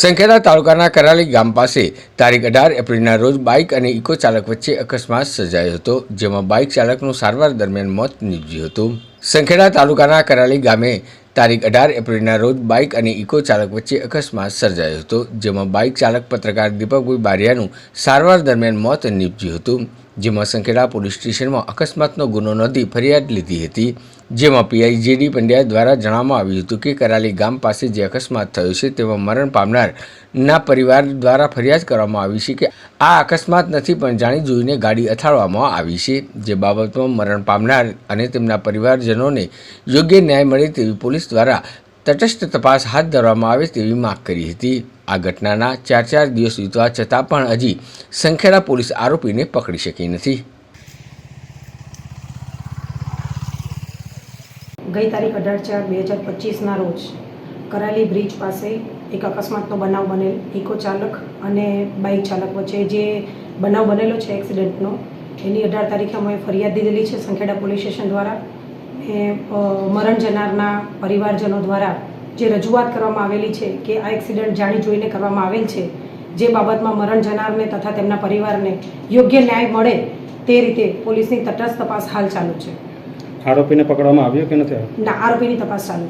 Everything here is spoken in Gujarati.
સંખેડા તાલુકાના કરાલી ગામ પાસે તારીખ અઢાર એપ્રિલના રોજ બાઇક અને ઇકો ચાલક વચ્ચે અકસ્માત સર્જાયો હતો, જેમાં બાઇક ચાલકનું સારવાર દરમિયાન મોત નીપજ્યું હતું. સંખેડા તાલુકાના કરાલી ગામે તારીખ અઢાર એપ્રિલના રોજ બાઇક અને ઇકો ચાલક વચ્ચે અકસ્માત સર્જાયો હતો, જેમાં બાઇક ચાલક પત્રકાર દીપકભાઈ બારિયાનું સારવાર દરમિયાન મોત નીપજ્યું હતું, જેમાં સંખેડા પોલીસ સ્ટેશનમાં અકસ્માતનો ગુનો નોંધી ફરિયાદ લીધી હતી. જેમાં પીઆઈ જેડી પંડ્યા દ્વારા જણાવવામાં આવ્યું હતું કે કરાલી ગામ પાસે જે અકસ્માત થયો છે તેમાં મરણ પામનાર ના પરિવાર દ્વારા ફરિયાદ કરવામાં આવી છે કે આ અકસ્માત નથી પણ જાણી જોઈને ગાડી અથાડવામાં આવી છે. જે બાબતમાં મરણ પામનાર અને તેમના પરિવારજનોને યોગ્ય ન્યાય મળે તેવી પોલીસ દ્વારા તટસ્થ તપાસ હાથ ધરવામાં આવે તેવી માંગ કરી હતી. આ ઘટનાના ચાર ચાર દિવસ વીતવા છતાં પણ હજી સંખેડા પોલીસ આરોપીને પકડી શકી નથી. ગઈ તારીખ અઢાર ચાર બે હજાર પચીસના રોજ કરાલી બ્રિજ પાસે એક અકસ્માતનો બનાવ બનેલ. ઇકો ચાલક અને બાઇક ચાલક વચ્ચે જે બનાવ બનેલો છે એક્સિડન્ટનો, એની અઢાર તારીખે અમે ફરિયાદ દીધેલી છે સંખેડા પોલીસ સ્ટેશન દ્વારા. એ મરણ જનારના પરિવારજનો દ્વારા જે રજૂઆત કરવામાં આવેલી છે કે આ એક્સિડન્ટ જાણી જોઈને કરવામાં આવેલ છે, જે બાબતમાં મરણ જનારને તથા તેમના પરિવારને યોગ્ય ન્યાય મળે તે રીતે પોલીસની તટસ્થ તપાસ હાલ ચાલુ છે. આરોપીને પકડવામાં આવ્યો કે નથી ના આરોપીની તપાસ ચાલુ છે.